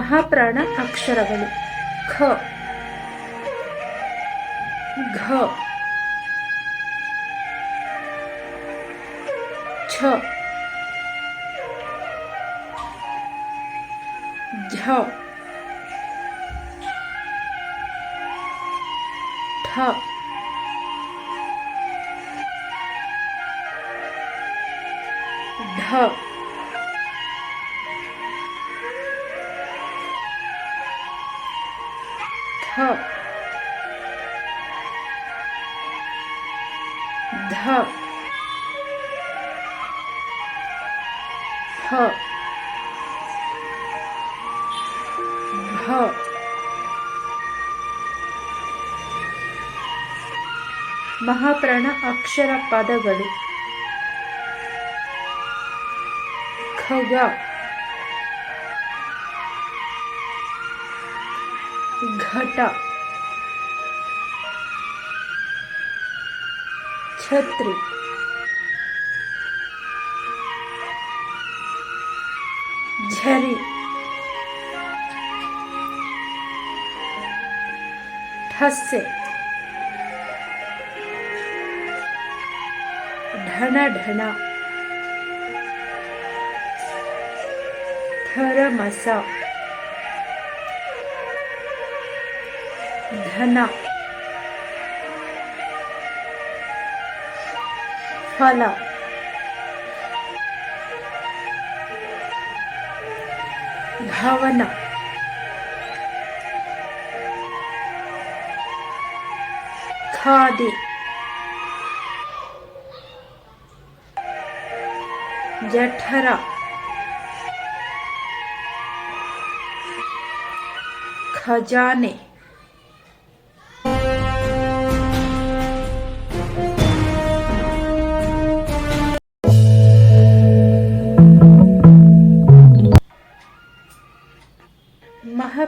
ಮಹಾಪ್ರಾಣ ಅಕ್ಷರಗಳು ಖ ಘ ಛ ಝ ಠ ಢ ಥ ಧ ಹ ಭ ಮಹಾಪ್ರಾಣ ಅಕ್ಷರ ಪದಗಳು ಖಗ घटा। छत्री। झरी। ठस्से। ढना ढना थरमसा। धना। फला। भावना। खादे। जठरा। खजाने।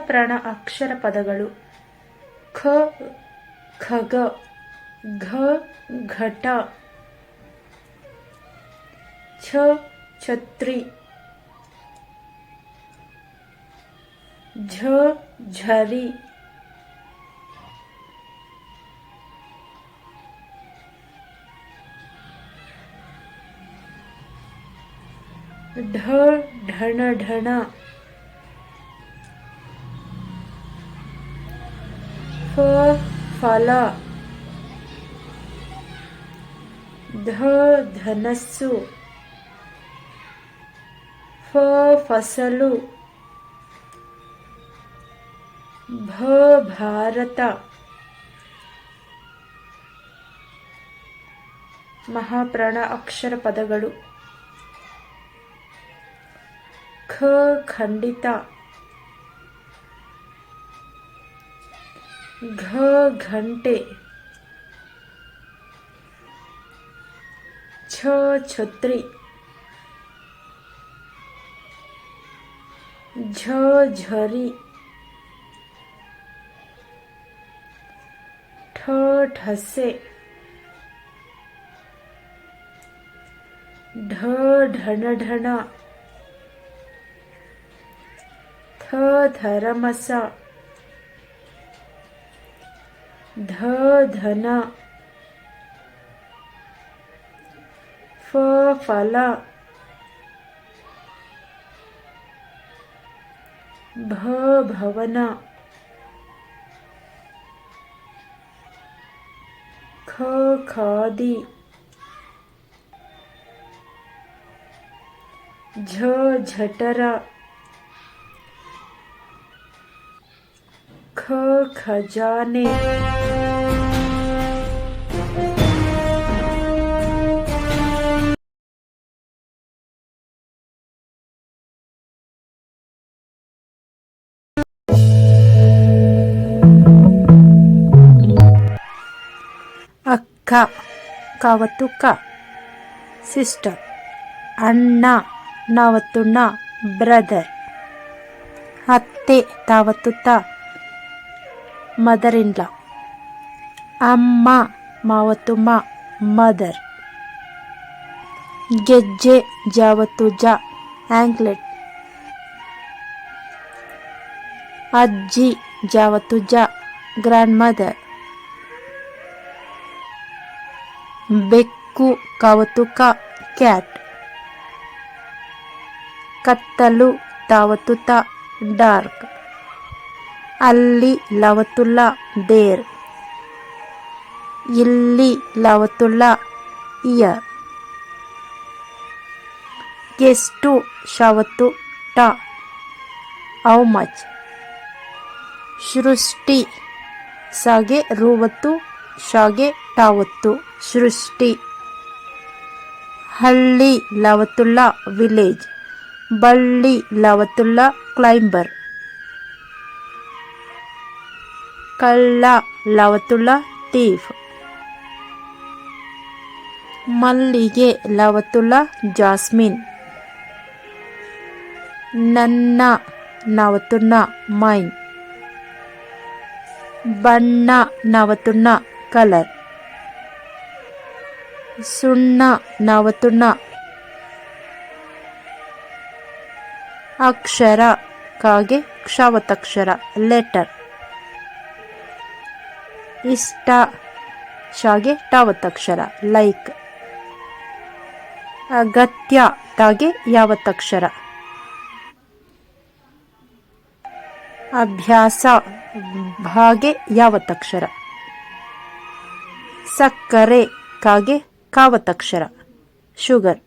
ಮಹಾಪ್ರಾಣ ಅಕ್ಷರ ಪದಗಳು. ಖ ಖಗ ಘ ಘಟ. ಛ ಛತ್ರಿ. ಝ ಝರಿ. ಢ ಢಣ ಢಣ ಫ ಫಲ ಧ ಧನಸ್ಸು ಫ ಫಸಲು ಭ ಭಾರತ ಮಹಾಪ್ರಾಣ ಅಕ್ಷರ ಪದಗಳು. ಖ ಖಂಡಿತ છ ઘંટે. છ છત્રી. ઝરી. ઠ ઠસે. ઢ ઢણ ઢણ થ ધરમસા. ಥರಮಸ ಧ ಧನ ಫ ಫಲ ಭ ಭವನ ಖ ಖಾದಿ ಝ ಝಟರ ಖ ಕಾವತ್ತು ಕ. ಸಿಸ್ಟರ್, ಅಣ್ಣ, ನಾವತ್ತು ನ, ಬ್ರದರ್. ಅತ್ತೆ, ತಾವತ್ತು ತ. ಮದರ್ ಇನ್ ಅಮ್ಮ, ಮಾವತ್ತು ಮ, ಮದರ್. ಗೆಜ್ಜೆ, ಜಾವತ್ತು ಜ ಆಂಕ್ಲೆಟ್ ಅಜ್ಜಿ, ಜಾವತ್ತು ಜ ಗ್ರ್ಯಾಂಡ್ ಮದರ್ ಬೆಕ್ಕು ಕಾವತ್ತು ಕ್ಯಾಟ್. ಕತ್ತಲು ತಾವತ್ತು ತ ಡಾರ್ಕ್. ಅಲ್ಲಿ ಲವತ್ತುಲ್ಲ ದೇರ್ ಇಲ್ಲಿ ಲವತ್ತುಲ್ಲ ಇಯರ್. ಎಷ್ಟು ಶಾವತ್ತು ಟ. ಔ ಮಚ್. ಸೃಷ್ಟಿ ಸಾಗೆ ರೂವತ್ತು ಶಾಗೆ ಟಾವತ್ತು ಸೃಷ್ಟಿ. ಹಳ್ಳಿ ಲವತುಲ್ಲ ವಿಲೇಜ್. ಬಳ್ಳಿ ಲವತುಲ್ಲ ಕ್ಲೈಂಬರ್. ಕಳ್ಳ ಲವತುಲ್ಲ ತೀಫ್. ಮಲ್ಲಿಗೆ ಲವತುಲ್ಲ ಜಾಸ್ಮಿನ್. ನನ್ನ ನವತುನ್ನ ಮೈನ್. ಬಣ್ಣ ನವತುನ್ನ ಕಲರ್. ಸುಣ್ಣ ನವತುನ್ನ ಅಕ್ಷರ, ಕಾಗೆ ಕ್ಷಾವತಕ್ಷರ, ಲೆಟರ್. ಇಷ್ಟ, ಶಾಗೆ ಟಾವತ್ತಕ್ಷರ ಲೈಕ್. ಅಗತ್ಯ, ತಾಗೆ ಯಾವತ್ತಕ್ಷರ ಅಭ್ಯಾಸ, ಭಾಗೆ ಯಾವತ್ತಕ್ಷರ ಸಕ್ಕರೆ, ಕಾಗೆ ಕಾವತ್ತಕ್ಷರ ಶುಗರ್.